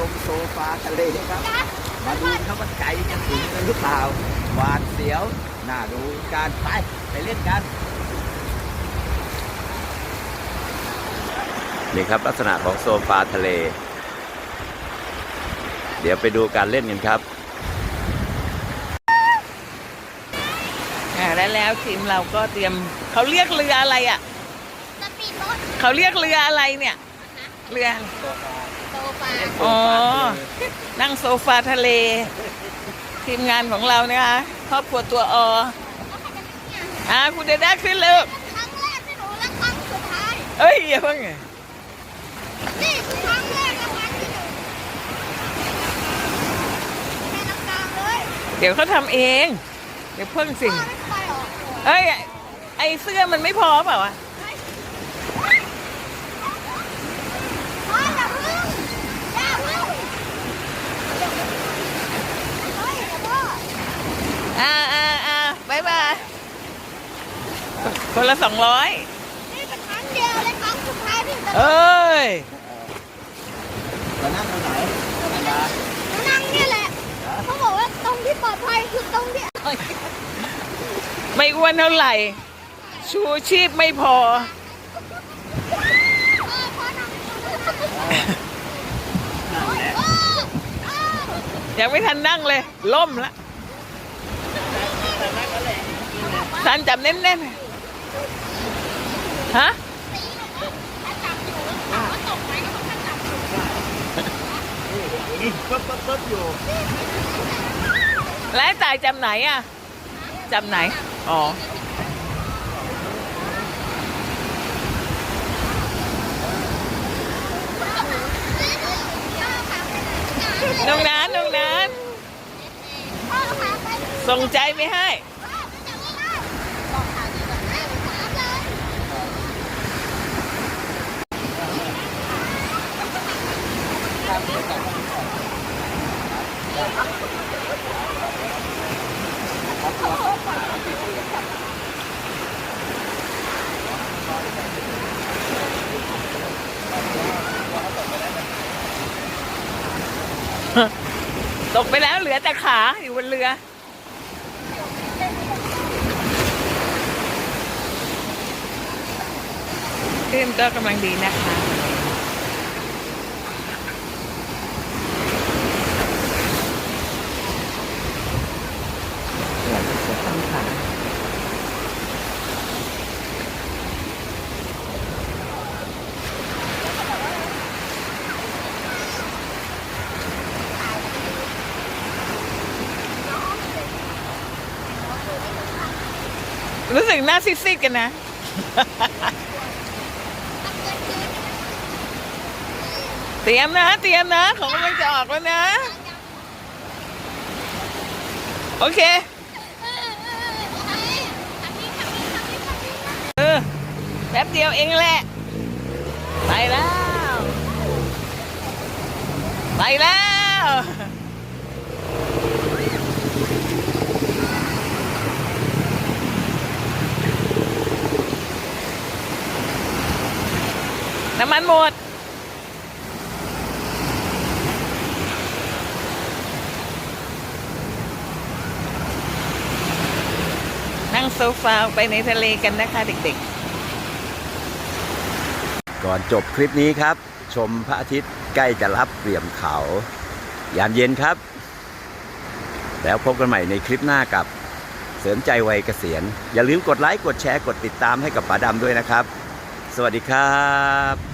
ลงโซฟาทะเลครับมาดูครับว่าใจจะถึงกันหรือเปล่าหวาดเสียวน่าดูการไปไปเล่นกันนี่ครับลักษณะของโซฟาทะเล เดี๋ยวไปดูการเล่นกันครับอ่าแล้วแล้วทีมเราก็เตรียมเขาเรียกเรืออะไรอะสปีดรถเขาเรียกเรืออะไรเนี่ย เรือโซ ฟาอ๋อ นั่งโซฟาทะเล ทีมงานของเรานะคะครอบครัวตัวออ่าคุณเดด้าขึ้นเร็วครั้งแรกที่หนูและครั้งสุดท้าย เอ้ยอย่าเพิ่งนี่คือครั้งแรกและครั้งที่หนึ่งแม่น้ำตาเลยเดี๋ยวเขาทำเอง เดี๋ยวเพิ่งสิพ่อไม่ไปหรอเอ้ย ไอเสื้อมันไม่พอเปล่าวะ พ่ออย่าเพึ่งอย่าเพึ่งเฮ้ยอย่าพ่อ อ่าอ่าอ่าบายบาย คนละสองร้อย นี่เป็นครั้งเดียวและครั้งสุดท้ายที่จะเอ้ยมานั่งตรงไหนนั่งมานั่งเนี่ยแหละเขาบอกว่าตรงที่ปลอดภัยคือตรงที่ไม่อ้วนเท่าไหร่ ชูชีพไม่พอพ่อพ่อนั่งนั่งแหละเออเออยังไม่ทันนั่งเลย ล่มละทันจับแน่นๆ ฮะนี่ปึ๊บปึ๊บปึ๊บอยู่แล้วไอ้ตายจำไหนอะจำไหน อ๋อนงนานนงนานพ่อพาไปส่งใจไปให้ พ่อไปจับไม่ได้บอกข่าวดีก่อนแม่ไปถามเลย ตกไปแล้วเหลือแต่ขาอยู่บนเรือคลื่นก็กำลังดีนะคะ อยากจะทำขา รู้สึกหน้าซีดๆกันนะ เตรียมนะ เตรียมนะ ของกำลังจะออกแล้วนะ โอเค เออ แป๊บเดียวเองแหละ ไปแล้ว ไปแล้ว น้ำมันหมด นั่งโซฟาไปในทะเลกันนะคะเด็กๆ ก่อนจบคลิปนี้ครับ ชมพระอาทิตย์ใกล้จะรับเปลี่ยมเขา ยามเย็นครับ แล้วพบกันใหม่ในคลิปหน้ากับเสริมใจวัยเกษียณ อย่าลืมกดไลค์ กดแชร์ กดติดตามให้กับป๋าดำด้วยนะครับ สวัสดีครับ